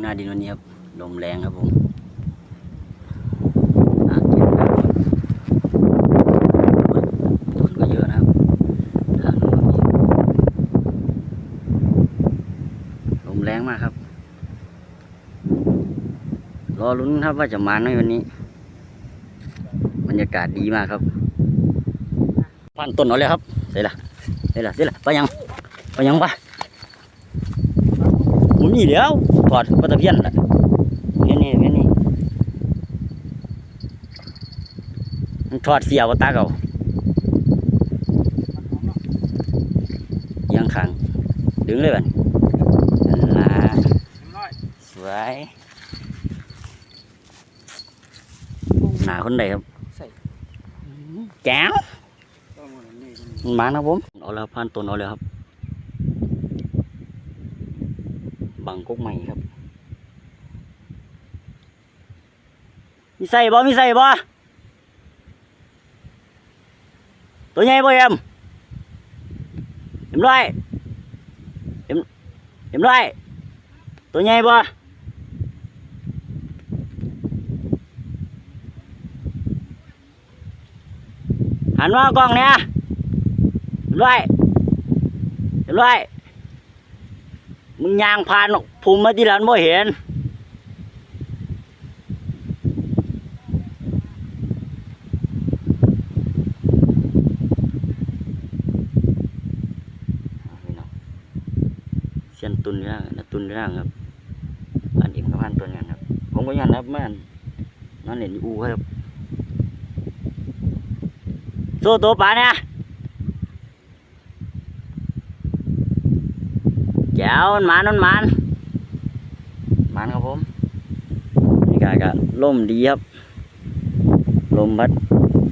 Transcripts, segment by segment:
หน้าดินวันนี้ครับลมแรงครับผมต้นก็เยอะนะครับทางนู้นก็มีลมแรงมากครับ รอลุ้นครับว่าจะมาไหมวันนี้ บรรยากาศดีมากครับพันต้นเอาเลยครับเสร็จละเสร็จละเสร็จละไปยัง ไปยังปะหมุนนี่เดี๋ยว ถอดปลาตะเพียนละเพียนนี่เพียนนี่มันถอดเสียวตาเก่ายังขังดึงเลยบัดนั่นล่ะสวยหนาคนใดครับใส่แก้วก็หมดนี่มันมานะผมเอาแล้วพันต้นเอาแล้วครับ บังกกใหม่ครับ มีใส่บ่มีใส่บ่ตัวใหญ่บ่เอ็มเอ็มร้อยเอ็มเอ็มร้อยตัวใหญ่บ่หันมากล้องเนี่ยเอ็มร้อยเอ็มร้อย มึงยางพานภูมิมาที่หลันบ่เห็น เสียนตุนร่างนะตุนร่างครับอันเอ็มกับพันตัวกันครับ ผมก็ยันครับมันนั่นเห็นอยู่อูครับโซ่ตัวปลาเนี่ย แจ๋วมันหมันมันหมันหมันครับผมนี่กากะล่มดีครับ ลมพัด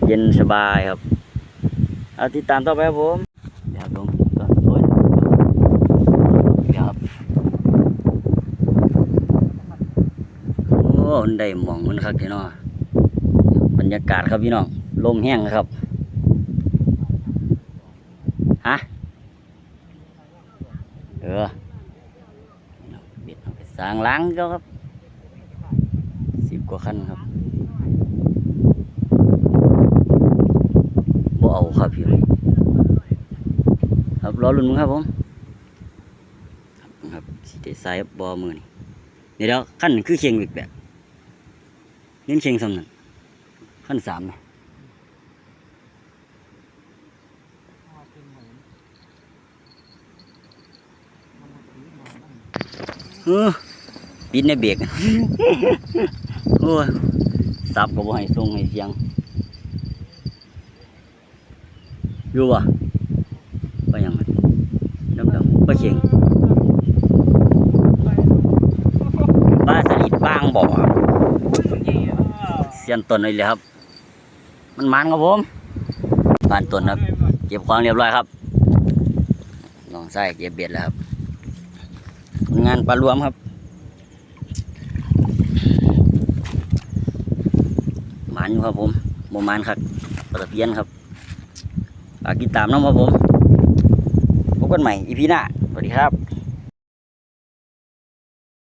เย็นสบายครับ เอาติดตามต่อไปครับผมเดี๋ยวครับลงก่อนโอ้ยเดี๋ยวครับโอ้มันได้หมองมันคักทีเนาะบรรยากาศครับพี่น้องลมแห้งครับฮะ เออเบ็ดเอาไปสร้างล้างก็ครับสิบกว่าคันครับบ่เอาครับพี่ครับรอลุ้นมึงครับผมครับสีเดสายบอมือนี่เดี๋ยวเดี๋ยวขั้นคือเชียงอีกแบบเน้นเชียงสำนันขั้นสามนะ เออ ปิดในเบรกโอ้ยสับก็บ่ให้ส่งให้เสียง อยู่วะไปยังไงดำดำไปเชียงปลาสลิดบางบ่อเสียนต้นเลยเลยครับ มันมันครับผมบานต้นครับ เก็บของเรียบร้อยครับลองใส่เก็บเบ็ดแล้วครับ งานปลารวมครับ หมานอยู่ครับผมโมมานครับปลาตะเพียนครับฝากติดตามน้องครับผม พบกันใหม่อีพีหน้า สวัสดีครับ